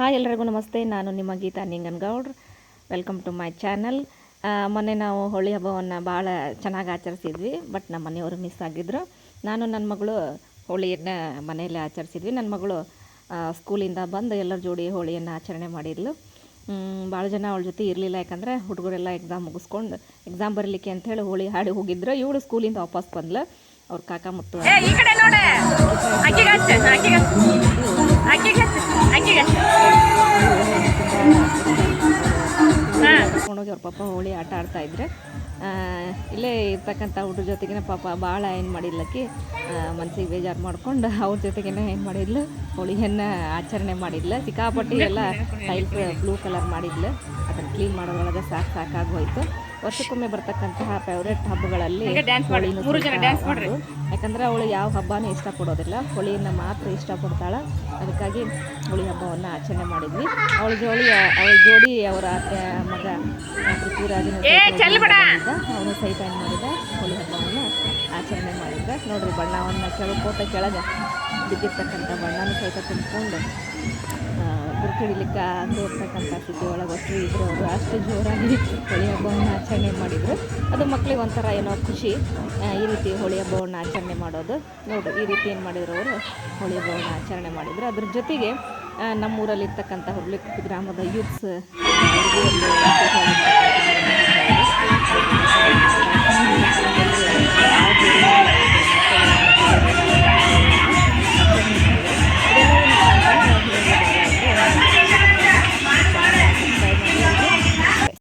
Hi ಎಲ್ಲರಿಗೂ ನಮಸ್ತೆ, ನಾನು ನಿಮ್ಮ Geetha ನಿಂಗನಗೌಡ್ರು. Welcome to my channel ಮೊನ್ನೆ ನಾವು ಹೋಳಿ ಹಬ್ಬವನ್ನು ಭಾಳ ಚೆನ್ನಾಗಿ ಆಚರಿಸಿದ್ವಿ, ಬಟ್ ನಮ್ಮ ಮನೆಯವರು ಮಿಸ್ ಆಗಿದ್ರು. ನಾನು ನನ್ನ ಮಗಳು ಹೋಳಿಯನ್ನು ಮನೆಯಲ್ಲೇ ಆಚರಿಸಿದ್ವಿ. ನನ್ನ ಮಗಳು ಸ್ಕೂಲಿಂದ ಬಂದು ಎಲ್ಲರ ಜೋಡಿ ಹೋಳಿಯನ್ನು ಆಚರಣೆ ಮಾಡಿದ್ಲು. ಭಾಳ ಜನ ಅವಳ ಜೊತೆ ಇರಲಿಲ್ಲ, ಯಾಕಂದರೆ ಹುಡುಗರೆಲ್ಲ ಎಕ್ಸಾಮ್ ಮುಗಿಸ್ಕೊಂಡು ಎಕ್ಸಾಮ್ ಬರಲಿಕ್ಕೆ ಅಂಥೇಳಿ ಹೋಳಿ ಹಾಡಿ ಹೋಗಿದ್ರು. ಇವಳು ಸ್ಕೂಲಿಂದ ವಾಪಸ್ ಬಂದ್ಲು. ಅವ್ರ ಕಾಕ ಮತ್ತು ಕರ್ಕೊಂಡೋಗಿ ಅವ್ರ ಪಾಪ ಹೋಳಿ ಆಟ ಆಡ್ತಾ ಇದ್ರೆ ಆ, ಇಲ್ಲೇ ಇರ್ತಕ್ಕಂಥ ಹುಡುಗ್ರ ಜೊತೆಗೇನೆ ಪಾಪ ಭಾಳ ಏನು ಮಾಡಿದ್ಲಕ್ಕಿ ಮನಸ್ಸಿಗೆ ಬೇಜಾರು ಮಾಡ್ಕೊಂಡು ಅವ್ರ ಜೊತೆಗೇನೆ ಏನು ಮಾಡಿದ್ಲು ಹೋಳಿಯನ್ನು ಆಚರಣೆ ಮಾಡಿದ್ಲು ಸಿಕ್ಕಾಪಟ್ಟಿ ಎಲ್ಲ ಟೈಲ್ಸ್ ಬ್ಲೂ ಕಲರ್ ಮಾಡಿದ್ಲು ಅದನ್ನು ಕ್ಲೀನ್ ಮಾಡೋದ್ರೊಳಗೆ ಸಾಕು ಸಾಕಾಗಿ ಹೋಯ್ತು. ವರ್ಷಕ್ಕೊಮ್ಮೆ ಬರ್ತಕ್ಕಂತಹ ಫೇವ್ರೇಟ್ ಹಬ್ಬಗಳಲ್ಲಿ ಯಾಕಂದ್ರೆ ಅವಳು ಯಾವ ಹಬ್ಬನೂ ಇಷ್ಟಪಡೋದಿಲ್ಲ. ಹೋಳಿಯನ್ನು ಮಾತ್ರ ಇಷ್ಟಪಡ್ತಾಳೆ. ಅದಕ್ಕಾಗಿ ಹೋಳಿ ಹಬ್ಬವನ್ನು ಆಚರಣೆ ಮಾಡಿದ್ವಿ. ಅವಳ ಜೋಡಿ ಅವಳ ಜೋಡಿ ಅವರ ಮಗ ಪೃಥ್ವಿರಾಜ್ ಪೃಥ್ವಿರಾಜನ. ಅವನು ಸಹಿತ ಏನು ಮಾಡಿದ? ಹೋಳಿ ಹಬ್ಬವನ್ನು ಆಚರಣೆ ಮಾಡಿದ್ದ. ನೋಡ್ರಿ ಬಣ್ಣವನ್ನು ಕೆಳಕೋತ ಕೆಳಗೆ ಬಿದ್ದಿರ್ತಕ್ಕಂಥ ಬಣ್ಣನೂ ಸಹಿತ ತುಂಬಿಕೊಂಡು ಗುರುತಿಡಿಲಿಕ್ಕೆ ಆಗದೆ ಇರ್ತಕ್ಕಂಥ ಸ್ಥಿತಿ ಒಳಗೆ ಇದ್ರು ಅವರು. ಅಷ್ಟು ಜೋರಾಗಿ ಹೋಳಿ ಹಬ್ಬವನ್ನು ಆಚರಣೆ ಮಾಡಿದರು. ಅದು ಮಕ್ಳಿಗೆ ಒಂಥರ ಏನೋ ಖುಷಿ. ಈ ರೀತಿ ಹೋಳಿ ಹಬ್ಬವನ್ನು ಆಚರಣೆ ಮಾಡೋದು. ನೋಡು, ಈ ರೀತಿ ಏನು ಮಾಡಿದ್ರು ಅವರು? ಹೋಳಿ ಹಬ್ಬವನ್ನು ಆಚರಣೆ ಮಾಡಿದರು. ಅದ್ರ ಜೊತೆಗೆ ನಮ್ಮೂರಲ್ಲಿರ್ತಕ್ಕಂಥ ಹುಬ್ಳಿ ಗ್ರಾಮದ ಯೂತ್ಸ್